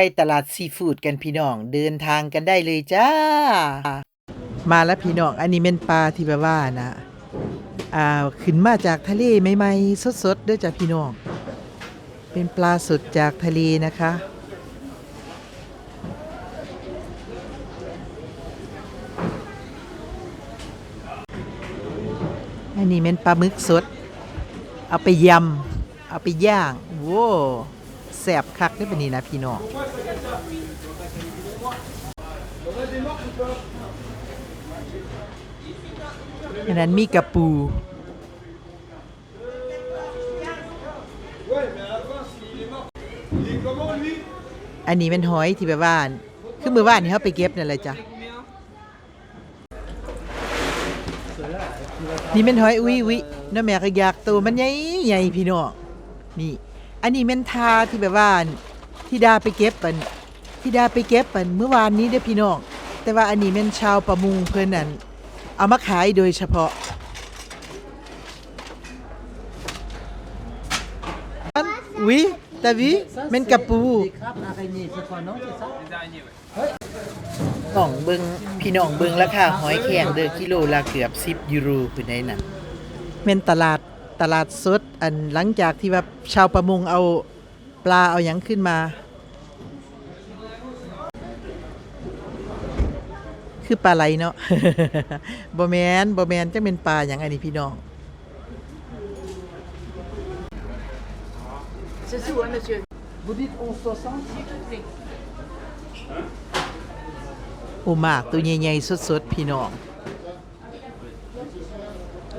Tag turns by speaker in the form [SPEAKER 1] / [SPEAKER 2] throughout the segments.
[SPEAKER 1] ไปตลาดซีฟู้ดกันพี่น้องเดินทางกันได้เลยจ้า มาแล้วพี่น้องอันนี้เป็นปลาที่แบบว่านะอ่าขึ้นมาจากทะเลใหม่ๆสดๆด้วยจ้ะพี่น้อง เป็นปลาสดจากทะเลนะคะอันนี้เป็นปลาหมึกสด เอาไปยำ เอาไปย่าง โว้ แสบคักได้ปะนี่นะพี่น้องอันนั้นมีกระปูอันนี้เป็นหอยที่แบบว่าคือมือว่านนี่เขาไปเก็บนั่นเลยจ้ะนี่เป็นหอยอุ้ยอุ้ยน้าแม่ก็อยากตัวมันใหญ่ใหญ่พี่น้องนี่ อันนี้เป็นทาที่แบบว่าที่ดาไปเก็บปันที่ดาไปเก็บปันเมื่อวานนี้เด้พี่น้องแต่ว่าอันนี้เป็นชาวประมงเพิ่นนั่นเอามาขายโดยเฉพาะอันอุ้ยตาวิเป็นกระปู
[SPEAKER 2] Des crabes araignées, c'est quoi, non C'est ça
[SPEAKER 1] น้องเบิงพี่น้องเบิงราคาหอยแข็งเด้อกิโลละเกือบ10ยูโรคือได้นเป็นตลาด ตลาดสดอันหลังจากที่ว่าชาวประมงเอาปลาเอาหยังขึ้นมา คือปลาไหลเนาะบ่แมนบ่แมนจังเป็นปลาหยังอันนี้พี่น้อง
[SPEAKER 2] C'est tout, hein, monsieur Vous dites 11,60
[SPEAKER 1] โอมากตัวใหญ่ๆสดๆพี่น้อง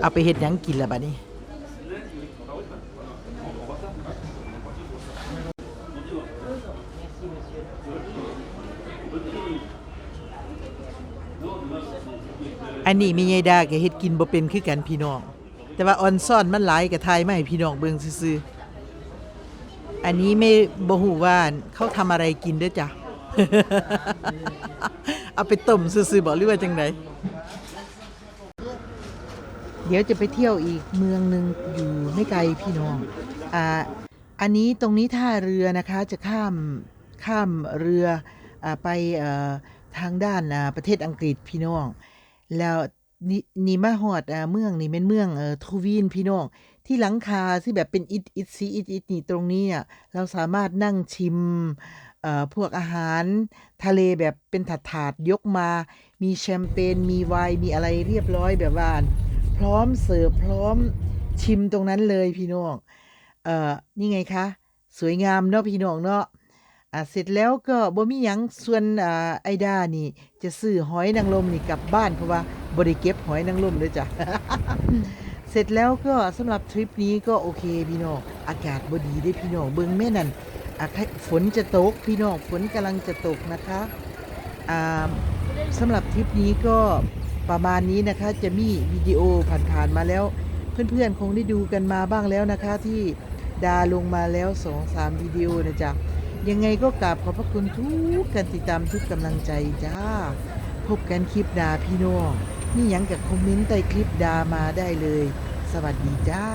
[SPEAKER 1] เอาไปเฮ็ดหยังกินละบัดนี้ อันนี้มียายดาแกเฮ็ดกินบ่เป็นคือกันพี่น้อง แต่ว่าออนซ่อนมันหลายก็ทายมาให้พี่น้องเบิ่งซื่อๆอันนี้ไม่บ่ฮู้ว่าเขาทำอะไรกินเด้อจ้ะ เอาไปต้มซื่อๆบอกหรือว่าจังไดเดี๋ยวจะไปเที่ยวอีกเมืองหนึ่งอยู่ไม่ไกลพี่น้อง อ่า อันนี้ตรงนี้ท่าเรือนะคะจะข้ามข้ามเรืออ่าไปเอ่อทางด้านประเทศอังกฤษพี่น้อง แล้วนี่นี่มาฮอดอ่าเมืองนี่เป็นเมืองเอ่อทูวีนพี่น้อง ที่หลังคาที่แบบเป็นอิฐอิฐสีอิฐอิฐนี่ตรงนี้อะเราสามารถนั่งชิมเอ่อพวกอาหารทะเลแบบเป็นถาดถาดยกมา มีแชมเปญมีไวน์มีอะไรเรียบร้อยแบบว่าพร้อมเสิร์ฟพร้อมชิมตรงนั้นเลยพี่น้องเอ่อนี่ไงคะ สวยงามเนาะพี่น้องเนาะ อ่าเสร็จแล้วก็บ่มีหยังส่วนอ่าไอดานี่ จะซื้อหอยนางรมนี่กลับบ้านเพราะว่าบ่ได้เก็บหอยนางรมเลยจ้ะ เสร็จแล้วก็สำหรับทริปนี้ก็โอเคพี่น้องอากาศบ่ดีได้พี่น้องเบิ่งแม่นั่นอะใครฝนจะตกพี่น้องฝนกำลังจะตกนะคะอ่าสำหรับทริปนี้ก็ประมาณนี้นะคะจะมีวิดีโอผ่านๆมาแล้ว เพื่อนๆคงได้ดูกันมาบ้างแล้วนะคะที่ดาลงมาแล้วสองสามวิดีโอนะจ๊ะ ยังไงก็กราบขอบพระคุณทุกการติดตามทุกกำลังใจจ้า พบกันคลิปดาพี่น้องนี่ยังกับคอมเมนต์ใต้คลิปดามาได้เลย สวัสดีจ้า